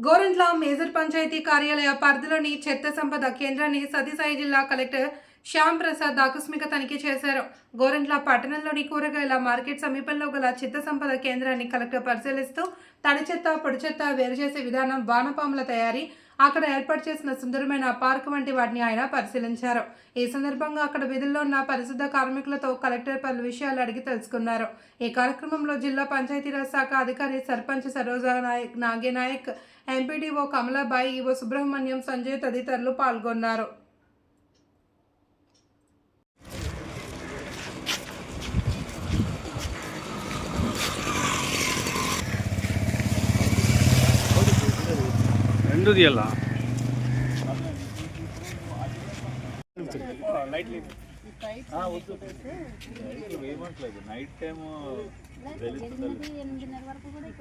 Gorantla major panchayat కార్యాలయ పరిధిలోని చెత్త సంపద కేంద్రాన్ని సతీసాయి జిల్లా కలెక్టర్ శ్యామ్ ప్రసాద్ ఆకస్మిక తనిఖీ చేశారు. గోరంట్ల పట్టణంలోని కూరగాయల మార్కెట్ సమీపంలో గల చిత్త సంపద కేంద్రాన్ని కలెక్టర్ పరిశీలిస్తూ తడి చెత్త పొడి చెత్త వేరు చేసే విధానం వానపాముల తయారీ అక్కడ ఏర్పాటు చేసిన సుందరమైన పార్క్ వంటి వాటిని ఆయన పరిశీలించారు. ఈ సందర్భంగా అక్కడ విధుల్లో ఉన్న పరిశుద్ధ కార్మికులతో కలెక్టర్ పలు విషయాలు అడిగి తెలుసుకున్నారు. ఈ కార్యక్రమంలో జిల్లా పంచాయతీరాజ్ శాఖ అధికారి సర్పంచ్ సరోజా నాయక్ నాగే నాయక్ ఎంపీడీఓ కమలాబాయి ఈవో సుబ్రహ్మణ్యం సంజయ్ తదితరులు పాల్గొన్నారు. రెండు తీయాలా నైట్ టైం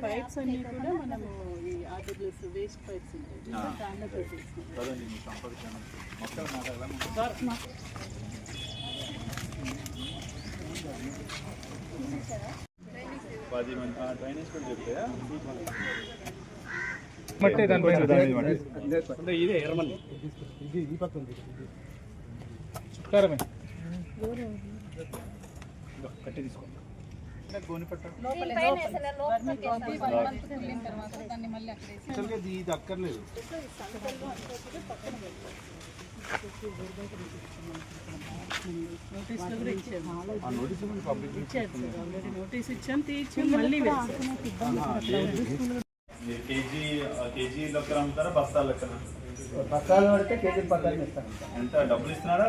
పైప్స్ అన్ని కూడా మనము ఈ వేస్ట్ పైప్స్ పది మంది డ్రైనేజ్ కూడా చెప్తాయా మట్టే దానిపైన ఇదే ఎర్రమల్లి. చుట్టారమే కట్టి తీసుకో. గోనిపట్ట దీనిపైన వేసిన లోపల యాక్చువల్గా ఇది అక్కర్లేదు. నోటీస్ ఇచ్చాం తీర్చి మళ్ళీ మీరు కేజీ కేజీ లెక్కన అమ్ముతారా బస్తాల లెక్కన? పత్రాలు పడితే కేజీ పత్రాలు ఇస్తాను ఎంత? డబ్బులు ఇస్తున్నారా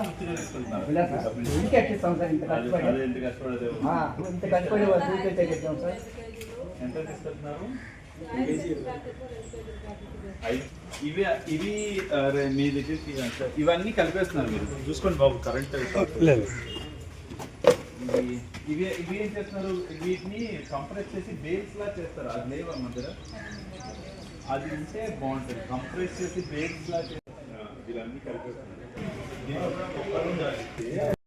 డబ్బులు ఇంటికి ఎట్టిస్తాం సార్. ఇంత కష్టపడి. అదే ఎంత కష్టపడేది ఆ, ఇంత కష్టపడి తెగిస్తాం సార్. ఎంత తీసుకెళ్తున్నారు? ఇవి ఇవి మీ దగ్గరికి ఇవన్నీ కలిపేస్తున్నారు మీరు. చూసుకోండి బాబు కరెంట్ లేదు. ఇవి ఇవి ఏం చేస్తున్నారు? వీటిని కంప్రెస్ చేసి బేల్స్ లా చేస్తారు. అది లేవా మన దగ్గర అది ఉంటే బాగుంటుంది. కంప్రెస్ చేసి బేస్ లా చేస్తారు. ఇవన్నీ కలిపేస్తున్నారు.